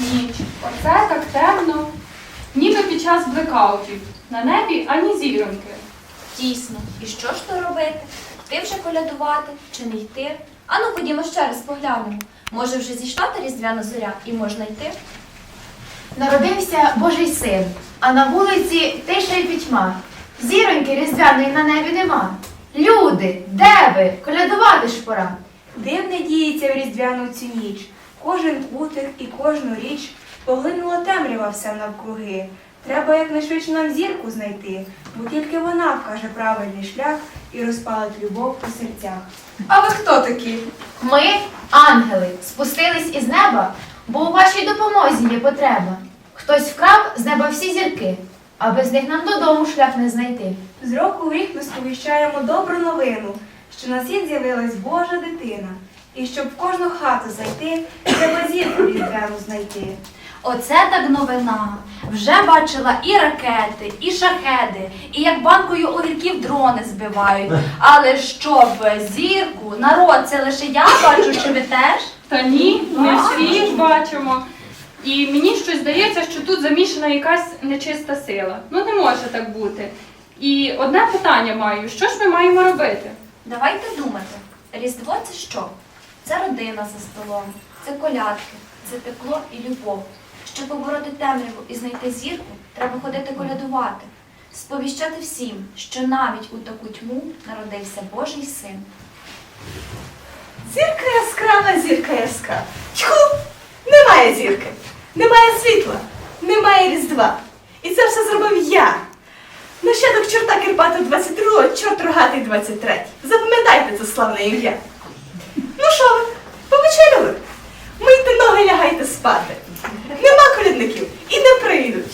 ніч. Оце так темно. Ніби під час блекаутів. На небі ані зіроньки. Дійсно, і що ж то робити? Йти вже колядувати чи не йти? Ану, ходімо ще раз поглянемо. Може, вже зійшла та різдвяна зоря і можна йти? Народився Божий син, а на вулиці тиша й пітьма. Зіроньки різдвяної на небі нема. Люди, де ви? Колядувати ж пора. Дивне діється в різдвяну цю ніч. Кожен кутик і кожну річ поглинула темрява все навкруги. Треба якнайшвидше нам зірку знайти, бо тільки вона вкаже правильний шлях і розпалить любов у серцях. А ви хто такі? Ми, ангели, спустились із неба, бо у вашій допомозі є потреба. Хтось вкрав з неба всі зірки, а без них нам додому шлях не знайти. З року в рік ми сповіщаємо добру новину, що на світ з'явилась Божа дитина. І щоб в кожну хату зайти, треба зірку різдвяну знайти. Оце так новина. Вже бачила і ракети, і шахеди, і як банкою огірків дрони збивають. Але щоб зірку, народ, це лише я бачу, чи ви теж? Та ні, ми всі ж бачимо. І мені щось здається, що тут замішана якась нечиста сила. Ну не може так бути. І одне питання маю: що ж ми маємо робити? Давайте думати. Різдво це що? Це родина за столом, це колядки, це тепло і любов. Щоб побороти темряву і знайти зірку, треба ходити колядувати, сповіщати всім, що навіть у таку тьму народився Божий син. Зірка яскрава, зірка яскрава. Тьху! Немає зірки, немає світла, немає різдва. І це все зробив я. Нащадок чорта Кирпата 22-го, чорт рогатий 23 Запам'ятайте це славне ім'я. Ну що ви, повечеряли? Мийте ноги, лягайте спати. Нема колядників і не прийдуть.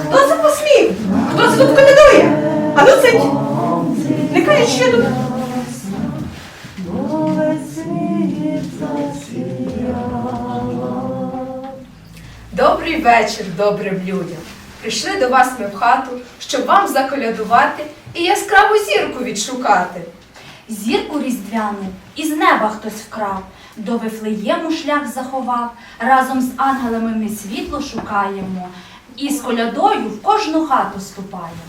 Хто це посмів? Хто це тут колядує? А ну цить! Не кажуть, що тут. Добрий вечір добрим людям. Прийшли до вас ми в хату, щоб вам заколядувати і яскраву зірку відшукати. Зірку різдвяну із неба хтось вкрав, до Вифлеєму шлях заховав. Разом з ангелами ми світло шукаємо, і з колядою в кожну хату ступаємо.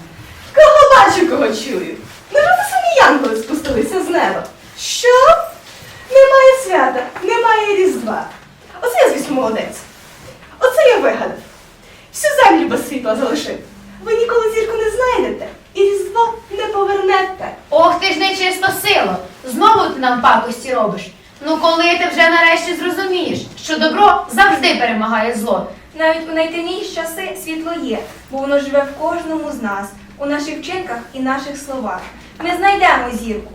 Кого бачу, кого чую. Невже це самі янголи спустилися з неба? Що? Немає свята, немає різдва. Оце я, звісно, молодець. Оце я вигадав. Всю землю без світла залишив. Ви ніколи зірку не знайдете і різдво не повернете. Ох ти ж сила! Знову ти нам пакості робиш. Ну коли ти вже нарешті зрозумієш, що добро завжди перемагає зло. Навіть у найтемніші часи світло є, бо воно живе в кожному з нас, у наших вчинках і наших словах. Ми знайдемо зірку.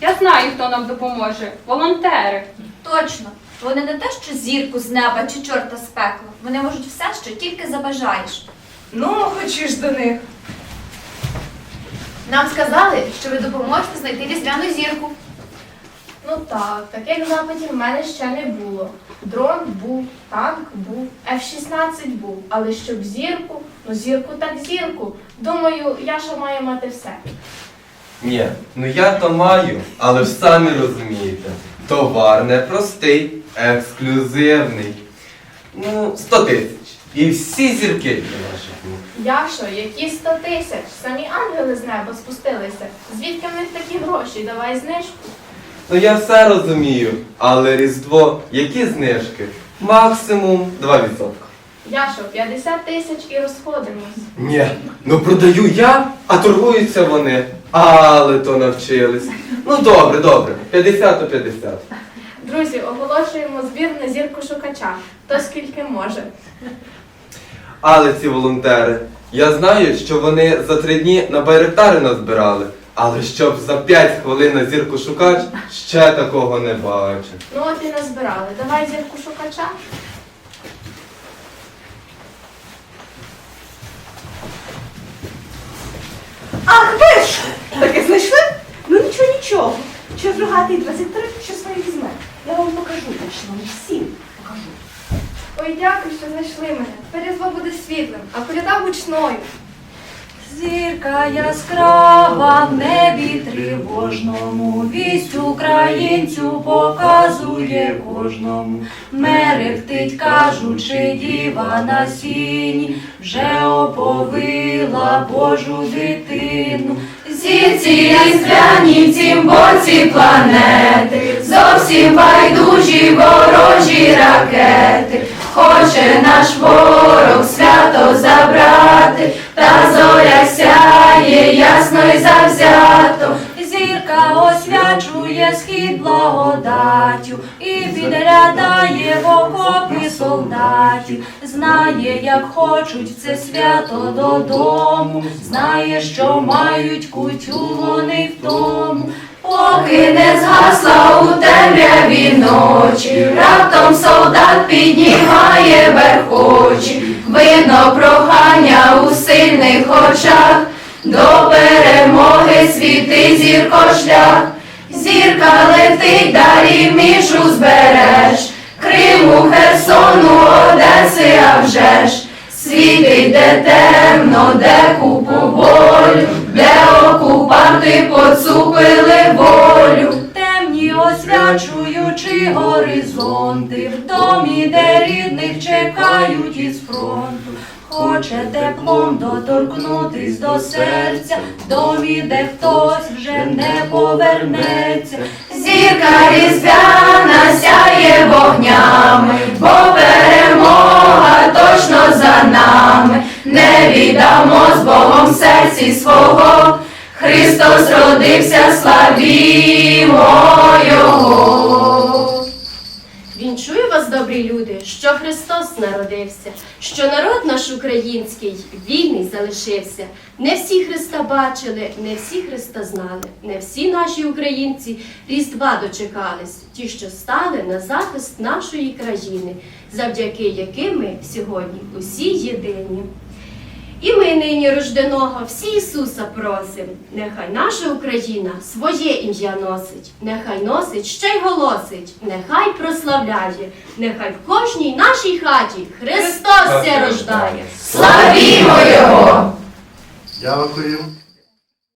Я знаю, хто нам допоможе. Волонтери. Точно, вони не те, що зірку з неба чи чорта з пекла. Вони можуть все, що тільки забажаєш. Ну, хочеш до них. Нам сказали, що ви допоможете знайти різдвяну зірку. Ну так, таких запитів в мене ще не було. Дрон був, танк був, F-16 був, але щоб зірку, ну зірку так зірку. Думаю, Яша має мати все. Ні, ну я то маю, але ж самі розумієте. Товар не простий, ексклюзивний. Ну, 100 тисяч. І всі зірки для ніг. Яшо, які 100 тисяч? Самі ангели з неба спустилися. Звідки в них такі гроші? Давай знижку. Ну я все розумію, але Різдво, які знижки? Максимум 2%. Яшо, 50 тисяч і розходимось. Ні, ну продаю я, а торгуються вони. Але то навчились. Ну добре, добре, 50 то 50. Друзі, оголошуємо збір на зірку шукача. Хто скільки може. Але ці волонтери, я знаю, що вони за три дні на байректари назбирали. Але щоб за 5 хвилин на зірку шукач, ще такого не бачу. Ну от і назбирали. Давай зірку шукача. Ах, ви ж! Таки знайшли? Ну нічого, нічого. Чорт рогатий 23 що своє візьме. Я вам покажу точно, всім покажу. Ой, дякую, що знайшли мене. Світлим, а коляда гучною. Зірка яскрава в небі тривожному, вість українцю показує кожному. Мерехтить, кажучи, діва на сіні, вже оповила Божу дитину. Зірці різдвяні в цім боці планети, зовсім байдужі ворожі ракети. Хоче наш ворог свято забрати, та зоря сяє ясно й завзято. Зірка освячує схід благодаттю і підглядає в окопи солдатів. Знає, як хочуть це свято додому, знає, що мають кутю вони в тому. Поки не згасла у темряві ночі, раптом солдат піднімає верхочі, видно прохання у сильних очах, до перемоги світи зірко шлях. Зірка летить далі між узбереж, Криму, Херсону, Одеси, а вже ж. Світить, де темно, де купу болю, де окупанти поцупили волю. Темні горизонти, в домі, де рідних чекають із фронту. Хоче теплом доторкнутись до серця, в домі, де хтось вже не повернеться. Зірка різдвяна сяє вогнями, бо перемога точно за нами. Не віддамо з Богом серці свого. Христос родився, славімо що Христос народився, що народ наш український вільний залишився. Не всі Христа бачили, не всі Христа знали, не всі наші українці Різдва дочекались, ті, що стали на захист нашої країни, завдяки яким ми сьогодні усі єдині. І ми нині рожденого всі Ісуса просим, нехай наша Україна своє ім'я носить, нехай носить ще й голосить, нехай прославляє, нехай в кожній нашій хаті Христос все рождає. Славімо Його! Дякую.